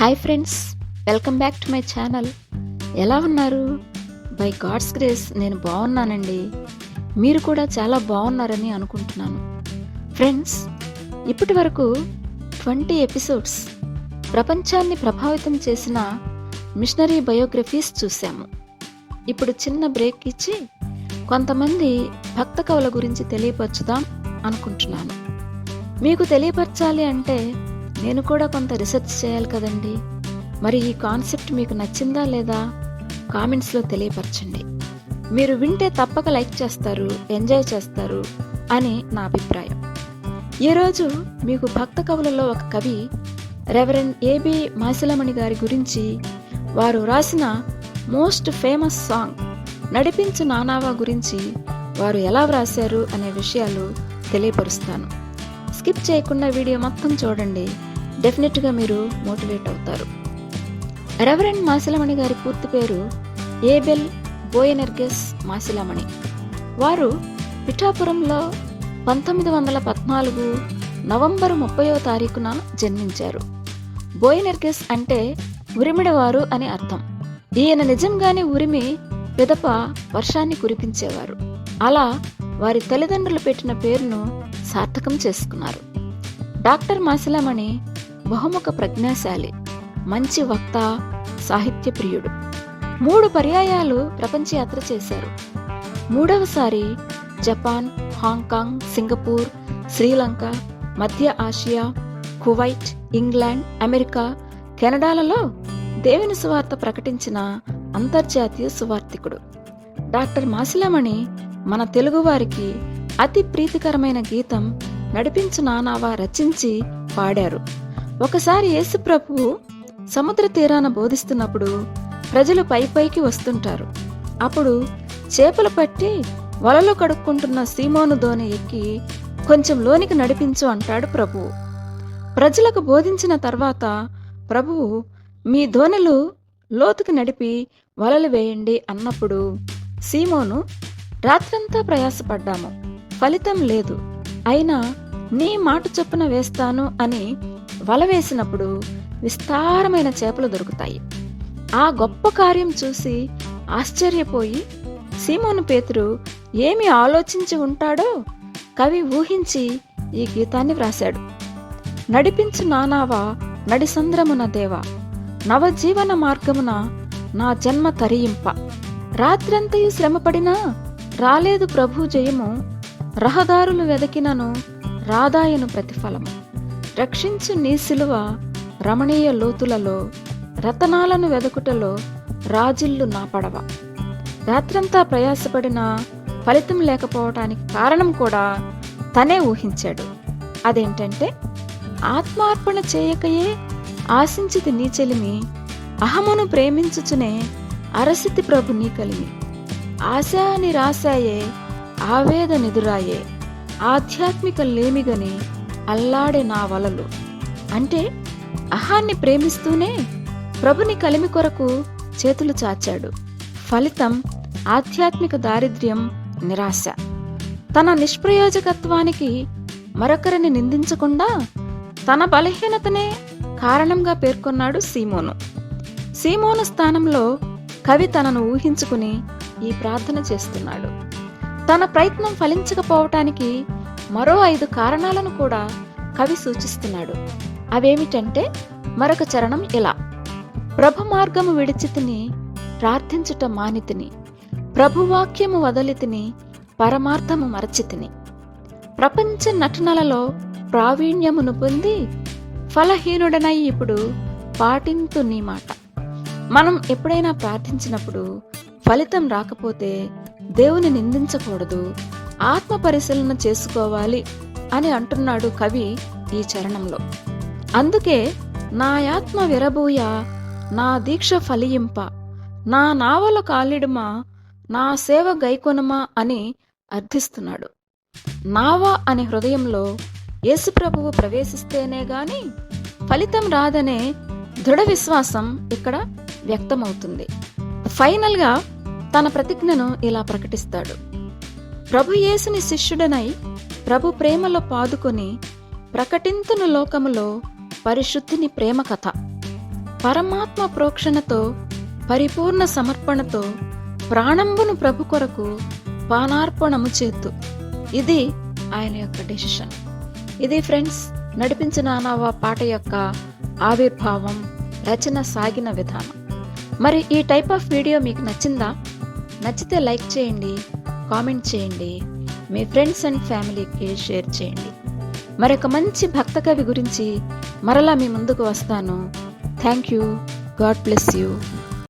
Hi friends welcome back to my channel ఎలా ఉన్నారు? By God's grace నేను బాగున్నానండి. మీరు కూడా చాలా బాగున్నారని అనుకుంటున్నాను. ఫ్రెండ్స్ ఇప్పటి వరకు ట్వంటీ ఎపిసోడ్స్ ప్రపంచాన్ని ప్రభావితం చేసిన మిషనరీ బయోగ్రఫీస్ చూసాము ఇప్పుడు చిన్న బ్రేక్ ఇచ్చి కొంతమంది భక్త కవుల గురించి తెలియపరచుదాం అనుకుంటున్నాను. మీకు తెలియపరచాలి అంటే నేను కూడా కొంత రీసెర్చ్ చేయాలి కదండి. మరి ఈ కాన్సెప్ట్ మీకు నచ్చిందా లేదా కామెంట్స్లో తెలియపరచండి. మీరు వింటే తప్పక లైక్ చేస్తారు ఎంజాయ్ చేస్తారు అని నా అభిప్రాయం. ఈరోజు మీకు భక్త కవులలో ఒక కవి రెవరెండ్ ఏబి మాసిలమణి గారి గురించి వారు రాసిన మోస్ట్ ఫేమస్ సాంగ్ నడిపించు నానావా గురించి వారు ఎలా వ్రాశారు అనే విషయాలు తెలియపరుస్తాను. స్కిప్ చేయకుండా వీడియో మొత్తం చూడండి. డెఫినెట్గా మీరు మోటివేట్ అవుతారు. రెవరెండ్ మాసిలమణి గారి పూర్తి పేరు ఏబెల్ బోయనెర్గెస్ మాసిలమణి. వారు పిఠాపురంలో పంతొమ్మిది వందల పద్నాలుగు నవంబర్ ముప్పయో తారీఖున జన్మించారు. బోయనెర్గెస్ అంటే ఉరిమిడవారు అని అర్థం. ఈయన నిజంగానే ఉరిమి పిదప వర్షాన్ని కురిపించేవారు. అలా వారి తల్లిదండ్రులు పెట్టిన పేరును సార్థకం చేసుకున్నారు. డాక్టర్ మాసిలమణి బహుముఖ ప్రజ్ఞాశాలి మంచి వక్త సాహిత్య ప్రియుడు మూడు పర్యాయాలు ప్రపంచ యాత్ర చేశారు. మూడవసారి జపాన్ హాంకాంగ్ సింగపూర్ శ్రీలంక మధ్య ఆసియా కువైట్ ఇంగ్లాండ్ అమెరికా కెనడాలలో దేవుని సువార్త ప్రకటించిన అంతర్జాతీయ సువార్థికుడు. డాక్టర్ మాసిలమణి మన తెలుగువారికి అతి ప్రీతికరమైన గీతం నడిపించు నానావా రచించి పాడారు. ఒకసారి యేసుప్రభువు సముద్ర తీరాన బోధిస్తున్నప్పుడు ప్రజలు పై పైకి వస్తుంటారు. అప్పుడు చేపలు పట్టి వలలో కడుక్కుంటున్న సీమోను దోణి ఎక్కి కొంచెం లోనికి నడిపించు అంటాడు ప్రభువు ప్రజలకు బోధించిన తర్వాత ప్రభువు మీ ధోనిలు లోతుకి నడిపి వలలు వేయండి అన్నప్పుడు సీమోను రాత్రంతా ప్రయాసపడ్డాము. ఫలితం లేదు. అయినా నీ మాట చొప్పున వేస్తాను అని వల వేసినప్పుడు విస్తారమైన చేపలు దొరుకుతాయి. ఆ గొప్ప కార్యం చూసి ఆశ్చర్యపోయి సీమోను పేతురు ఏమి ఆలోచించి ఉంటాడో కవి ఊహించి ఈ గీతాన్ని వ్రాశాడు. నడిపించు నానావా నడిసంద్రమున దేవా నవజీవన మార్గమున నా జన్మ తరియింప. రాత్రంతయు శ్రమపడినా రాలేదు ప్రభు జయము రహదారులు వెదకినను రాధాయను ప్రతిఫలము రక్షించు నీ సిలువ రమణీయ లోతులలో రతనాలను వెదకుటలో రాజిల్లు నా పడవ. రాత్రంతా ప్రయాసపడిన ఫలితం లేకపోవటానికి కారణం కూడా తనే ఊహించాడు. అదేంటంటే ఆత్మార్పణ చేయకయే ఆశించితి నీ చెలిమి అహమును ప్రేమించుచునే అరసితి ప్రభు నీ కలిమి. ఆశా నిరాశాయే ఆవేద నిదురాయే. ఆధ్యాత్మిక లేమిగని అల్లాడే నా వలలు. అంటే అహాన్ని ప్రేమిస్తూనే ప్రభుని కలిమి కొరకు చేతులు చాచాడు. ఫలితం ఆధ్యాత్మిక దారిద్ర్యం నిరాశ. తన నిష్ప్రయోజకత్వానికి మరొకరిని నిందించకుండా తన బలహీనతనే కారణంగా పేర్కొన్నాడు సీమోను. సీమోను స్థానంలో కవి తనను ఊహించుకుని ఈ ప్రార్థన చేస్తున్నాడు. తన ప్రయత్నం ఫలించకపోవటానికి మరో ఐదు కారణాలను కూడా కవి సూచిస్తున్నాడు. అవేమిటంటే మరొక చరణం ఇలా. ప్రభు మార్గము విడిచితిని ప్రార్థించుట మానితిని. ప్రభువాక్యము వదలితిని పరమార్థము మరచితిని. ప్రపంచ నటనలలో ప్రావీణ్యమును పొంది ఫలహీనుడనై ఇప్పుడు పాటింతు నీ మాట. మనం ఎప్పుడైనా ప్రార్థించినప్పుడు ఫలితం రాకపోతే దేవుని నిందించకూడదు ఆత్మ పరిశీలన చేసుకోవాలి అని అంటున్నాడు కవి ఈ చరణంలో. అందుకే నా ఆత్మ విరబూయ నా దీక్ష ఫలియింప నా నావల కాలిడుమా నా సేవ గైకొనమా అని అర్థిస్తున్నాడు. నావా అనే హృదయంలో యేసుప్రభువు ప్రవేశిస్తేనే గాని ఫలితం రాదనే దృఢ విశ్వాసం ఇక్కడ వ్యక్తమవుతుంది. ఫైనల్గా తన ప్రతిజ్ఞను ఇలా ప్రకటిస్తాడు. ప్రభు యేసుని శిష్యుడనై ప్రభు ప్రేమలో పాదుకొని ప్రకటింతును లోకములో పరిశుద్ధిని ప్రేమ కథ పరమాత్మ ప్రోక్షణతో పరిపూర్ణ సమర్పణతో ప్రాణంబును ప్రభు కొరకు పానార్పణము చేతు ఇది ఆయన యొక్క డెసిషన్. ఇది ఫ్రెండ్స్ నడిపించిన నానావా పాట యొక్క ఆవిర్భావం రచన సాగిన విధానం. మరి ఈ టైప్ ఆఫ్ వీడియో మీకు నచ్చిందా? నచ్చితే లైక్ చేయండి కామెంట్ చేయండి మీ ఫ్రెండ్స్ అండ్ ఫ్యామిలీకి షేర్ చేయండి. మరొక మంచి భక్త కవి గురించి మరలా మీ ముందుకు వస్తాను. Thank you God bless you